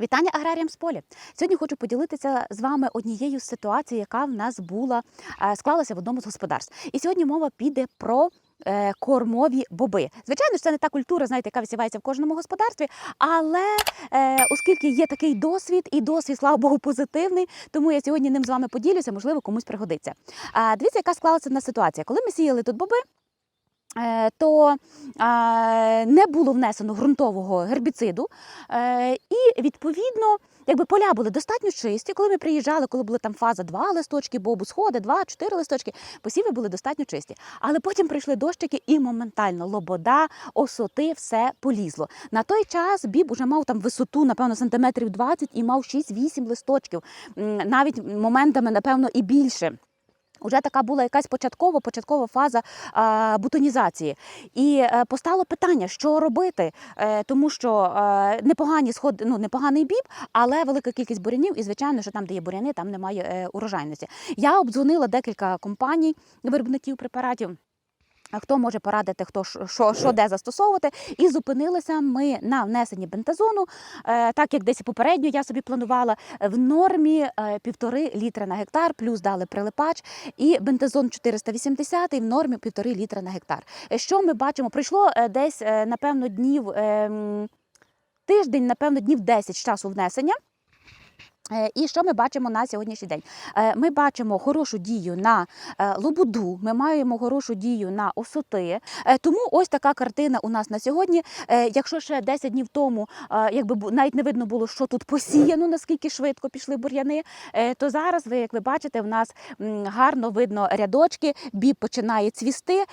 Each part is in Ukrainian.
Вітання аграріям з поля. Сьогодні хочу поділитися з вами однією з ситуацій, яка в нас була е, склалася в одному з господарств. І сьогодні мова піде про. е, Кормові боби. Звичайно ж, це не та культура, знаєте, яка висівається в кожному господарстві. Але е, оскільки є такий досвід, і досвід, слава Богу, позитивний, тому я сьогодні ним з вами поділюся, можливо, комусь пригодиться. Дивіться, яка склалася на ситуація. Коли ми сіяли тут боби, то е, не було внесено ґрунтового гербіциду, е, і відповідно. Якби поля були достатньо чисті, коли ми приїжджали, коли була там фаза 2 листочки, бобу сходи, 2-4 листочки, посіви були достатньо чисті. Але потім прийшли дощики і моментально лобода, осоти, все полізло. На той час біб уже мав там висоту, напевно, сантиметрів 20 і мав 6-8 листочків, навіть моментами, напевно, і більше. Уже така була якась початкова початкова фаза бутонізації. І е, постало питання, що робити, е, тому що е, непогані сходи, ну непоганий біб, але велика кількість бурянів, і звичайно, що там, де є буряни, там немає урожайності. Я обдзвонила декілька компаній, виробників препаратів. Хто може порадити, хто що, що, де застосовувати, і зупинилися ми на внесенні бентазону, е, так як десь попередньо я собі планувала в нормі е, півтори літра на гектар, плюс дали прилипач, і бентазон 480 в нормі півтори літра на гектар. Е, Що ми бачимо? Пройшло е, десь напевно днів ем, тиждень, напевно, днів 10 з часу внесення. Е, І що ми бачимо на сьогоднішній день? Е, Ми бачимо хорошу дію на е, лободу, ми маємо хорошу дію на осоти. Тому ось така картина у нас на сьогодні. Якщо ще 10 днів тому якби навіть не видно було, що тут посіяно, наскільки швидко пішли бур'яни, то зараз ви, як ви бачите, в нас гарно видно рядочки, біб починає цвісти.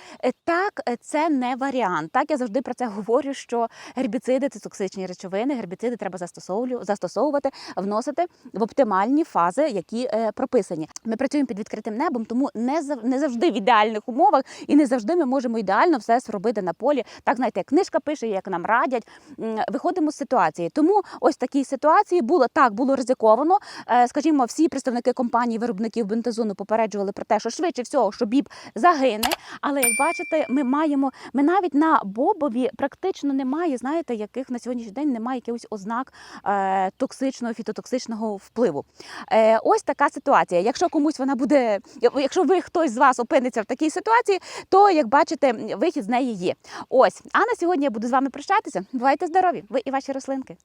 Так, це не варіант. Так я завжди про це говорю, що гербіциди це токсичні речовини. Гербіциди треба застосовувати, вносити в оптимальні фази, які е, прописані. Ми працюємо під відкритим небом, тому не зав- не завжди в ідеальних умовах і не завжди ми можемо ідеально все зробити на полі. Так знаєте, як книжка пише, як нам радять. Виходимо з ситуації. Тому ось такій ситуації було так, було ризиковано. Е, Скажімо, всі представники компанії виробників бентазону попереджували про те, що швидше всього, що біб загине. Але як бачите, ми маємо ми навіть на бобові практично немає, знаєте, яких на сьогоднішній день немає якихось ознак е, токсичного фітотоксичного впливу. Е, ось така ситуація. Якщо комусь вона буде, якщо ви хтось з вас опиниться в такій ситуації, то як бачите, вихід з неї є. Ось, а на сьогодні я буду з вами прощатися. Бувайте здорові! Ви і ваші рослинки.